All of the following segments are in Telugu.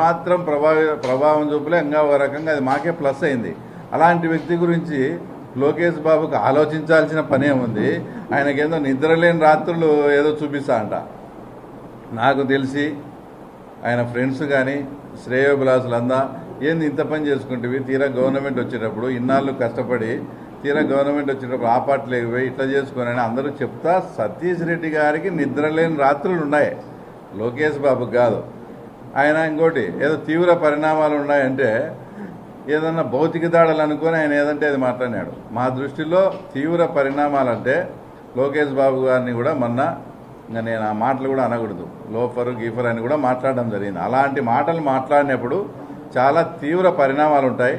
ఏమాత్రం ప్రభావ ప్రభావం చూపలే ఇంకా ఒక రకంగా అది మాకే ప్లస్ అయింది. అలాంటి వ్యక్తి గురించి లోకేష్ బాబుకు ఆలోచించాల్సిన పనే ఉంది ఆయనకేదో నిద్రలేని రాత్రులు ఏదో చూపిస్తా అంట. నాకు తెలిసి ఆయన ఫ్రెండ్స్ కానీ శ్రేయోభిలాసులందా ఏంది ఇంత పని చేసుకుంటేవి? తీరా గవర్నమెంట్ వచ్చేటప్పుడు ఇన్నాళ్ళు కష్టపడి తీరా గవర్నమెంట్ వచ్చేటప్పుడు ఆ పార్టీలోకి ఇట్లా చేసుకోనని అందరూ చెప్తా సతీష్ రెడ్డి గారికి నిద్రలేని రాత్రులు ఉన్నాయి లోకేష్ బాబుకి కాదు. ఆయన ఇంకోటి ఏదో తీవ్ర పరిణామాలు ఉన్నాయంటే ఏదన్నా భౌతిక దాడులు అనుకొని ఆయన ఏదంటే అది మాట్లాడినాడు. మా దృష్టిలో తీవ్ర పరిణామాలంటే లోకేష్ బాబు గారిని కూడా మొన్న ఇంకా నేను ఆ మాటలు కూడా అనకూడదు. లోఫరు గీఫర్ అని కూడా మాట్లాడడం జరిగింది. అలాంటి మాటలు మాట్లాడినప్పుడు చాలా తీవ్ర పరిణామాలు ఉంటాయి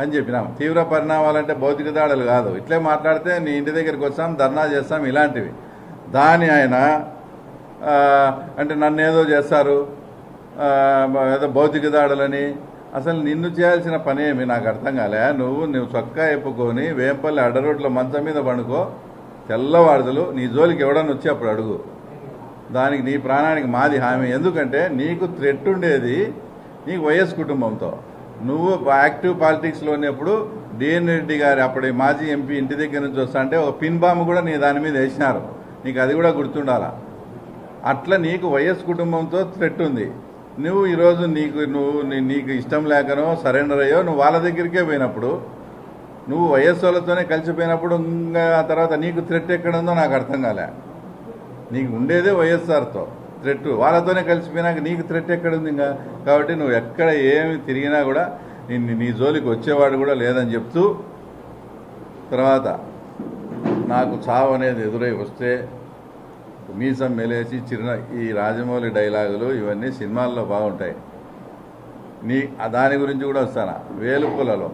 అని చెప్పినాం. తీవ్ర పరిణామాలు అంటే భౌతిక దాడులు కాదు. ఇట్లే మాట్లాడితే నీ ఇంటి దగ్గరికి వచ్చాం ధర్నా చేస్తాం ఇలాంటివి. దాని ఆయన అంటే నన్ను ఏదో చేస్తారు ఏదో భౌతిక దాడులని. అసలు నిన్ను చేయాల్సిన పని ఏమి? నాకు అర్థం కాలే. నువ్వు నువ్వు చొక్కా ఎప్పుకొని వేంపల్లి అడ్డరోడ్ల మంచం మీద పండుకో. తెల్లవారుదలు నీ జోలికి ఎవడన్నా వచ్చి అప్పుడు అడుగు. దానికి నీ ప్రాణానికి మాది హామీ. ఎందుకంటే నీకు థ్రెట్ ఉండేది నీకు వైఎస్ కుటుంబంతో. నువ్వు యాక్టివ్ పాలిటిక్స్లో ఉన్నప్పుడు డిఎన్ రెడ్డి గారి అప్పటి మాజీ ఎంపీ ఇంటి దగ్గర నుంచి వస్తా అంటే ఒక పిన్ బాంబు కూడా నీ దాని మీద వేసినారు. నీకు అది కూడా గుర్తుండాలా? అట్లా నీకు వైఎస్ కుటుంబంతో థ్రెట్ ఉంది. నువ్వు ఈరోజు నీకు నువ్వు నీకు ఇష్టం లేకనో సరెండర్ అయ్యో నువ్వు వాళ్ళ దగ్గరికే పోయినప్పుడు నువ్వు వయస్సులతోనే కలిసిపోయినప్పుడు ఇంకా ఆ తర్వాత నీకు థ్రెట్ ఎక్కడ ఉందో నాకు అర్థం కాలే. నీకు ఉండేదే వైఎస్ఆర్తో థ్రెట్ వాళ్ళతోనే కలిసిపోయినాక నీకు థ్రెట్ ఎక్కడుంది ఇంకా? కాబట్టి నువ్వు ఎక్కడ ఏమి తిరిగినా కూడా నీ నీ జోలికి వచ్చేవాడు కూడా లేదని చెప్తూ తర్వాత నాకు చావు అనేది ఎదురై వస్తే మీసం మెలేసి చిరున ఈ రాజమౌళి డైలాగులు ఇవన్నీ సినిమాల్లో బాగుంటాయి. నీ దాని గురించి కూడా వస్తాను? వేలుపులలో.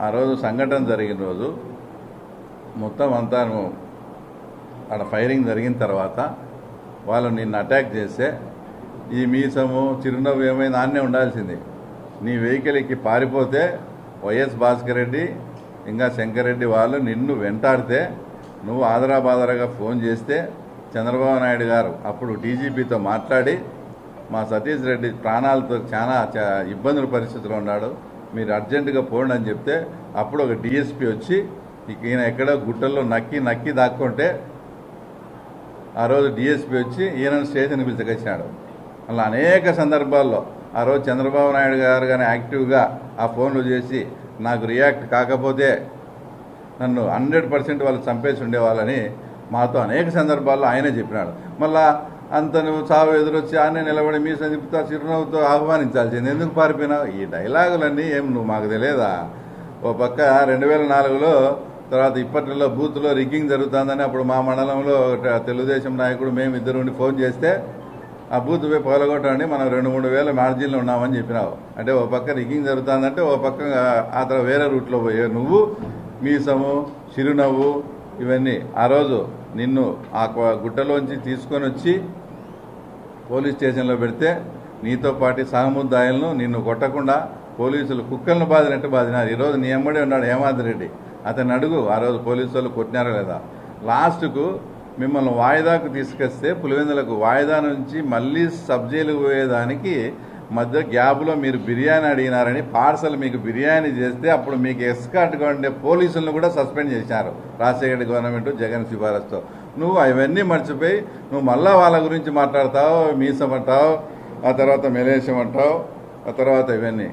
ఆ రోజు సంఘటన జరిగిన రోజు మొత్తం అంతా నువ్వు అక్కడ ఫైరింగ్ జరిగిన తర్వాత వాళ్ళు నిన్ను అటాక్ చేస్తే ఈ మీసము చిరునవ్వు ఏమైనా ఆన్నే ఉండాల్సింది. నీ వెహికల్ ఎక్కి పారిపోతే వైఎస్ భాస్కర్ రెడ్డి ఇంకా శంకరెడ్డి వాళ్ళు నిన్ను వెంటాడితే నువ్వు ఆదరాబాదరాగా ఫోన్ చేస్తే చంద్రబాబు నాయుడు గారు అప్పుడు డీజీపీతో మాట్లాడి మా సతీష్ రెడ్డి ప్రాణాలతో చాలా ఇబ్బందుల పరిస్థితిలో ఉన్నాడు మీరు అర్జెంటుగా పోండి అని చెప్తే అప్పుడు ఒక డిఎస్పీ వచ్చి ఈయన ఎక్కడో గుట్టల్లో నక్కి నక్కి దాక్కుంటే ఆ రోజు డిఎస్పీ వచ్చి ఈయన స్టేషన్కి పిలిచకొచ్చినాడు అలా అనేక సందర్భాల్లో ఆ రోజు చంద్రబాబు నాయుడు గారు కానీ యాక్టివ్గా ఆ ఫోన్లు చేసి నాకు రియాక్ట్ కాకపోతే నన్ను హండ్రెడ్ పర్సెంట్ వాళ్ళు చంపేసి ఉండేవాళ్ళని మాతో అనేక సందర్భాల్లో ఆయనే చెప్పినాడు. మళ్ళా అంత నువ్వు చావు ఎదురొచ్చి ఆయనే నిలబడి మీ సందిపుతా చిరునవ్వుతో ఆహ్వానించాల్సింది. ఎందుకు పారిపోయినావు ఈ డైలాగులన్నీ ఏం నువ్వు మాకు తెలియదా? ఓ పక్క రెండు వేల నాలుగులో తర్వాత ఇప్పట్లో బూత్లో రిగ్గింగ్ జరుగుతుందని అప్పుడు మా మండలంలో ఒక తెలుగుదేశం నాయకుడు మేము ఇద్దరు ఉండి ఫోన్ చేస్తే ఆ బూత్ పోయి పగలగొట్టండి మనం రెండు మూడు వేల మార్జిన్లో ఉన్నామని చెప్పినావు. అంటే ఓ పక్క రిగ్గింగ్ జరుగుతుందంటే ఓ పక్క ఆ తర్వాత వేరే రూట్లో పోయే నువ్వు మీసము చిరునవ్వు ఇవన్నీ. ఆ రోజు నిన్ను ఆ గుట్టలోంచి తీసుకొని వచ్చి పోలీస్ స్టేషన్లో పెడితే నీతో పాటు సహముద్దాయులను నిన్ను కొట్టకుండా పోలీసులు కుక్కలను బాధినట్టు బాధినారు ఈరోజు నీ ఎమ్మడే ఉన్నాడు హేమాద్రి రెడ్డి. అతను అడుగు ఆ రోజు పోలీసు వాళ్ళు కొట్టినారా లేదా? లాస్ట్కు మిమ్మల్ని వాయిదాకు తీసుకొస్తే పులివెందులకు వాయిదా నుంచి మళ్ళీ సబ్ జైలుకు పోయేదానికి మధ్య గ్యాప్లో మీరు బిర్యానీ అడిగినారని పార్సల్ మీకు బిర్యానీ చేస్తే అప్పుడు మీకు ఎస్కాట్గా ఉండే పోలీసులను కూడా సస్పెండ్ చేశారు. రాజశేఖర గవర్నమెంట్ జగన్ సిఫారసుతో. నువ్వు అవన్నీ మర్చిపోయి నువ్వు మళ్ళా వాళ్ళ గురించి మాట్లాడతావు మీసమంటావు ఆ తర్వాత మెలేషం అంటావు ఆ తర్వాత ఇవన్నీ.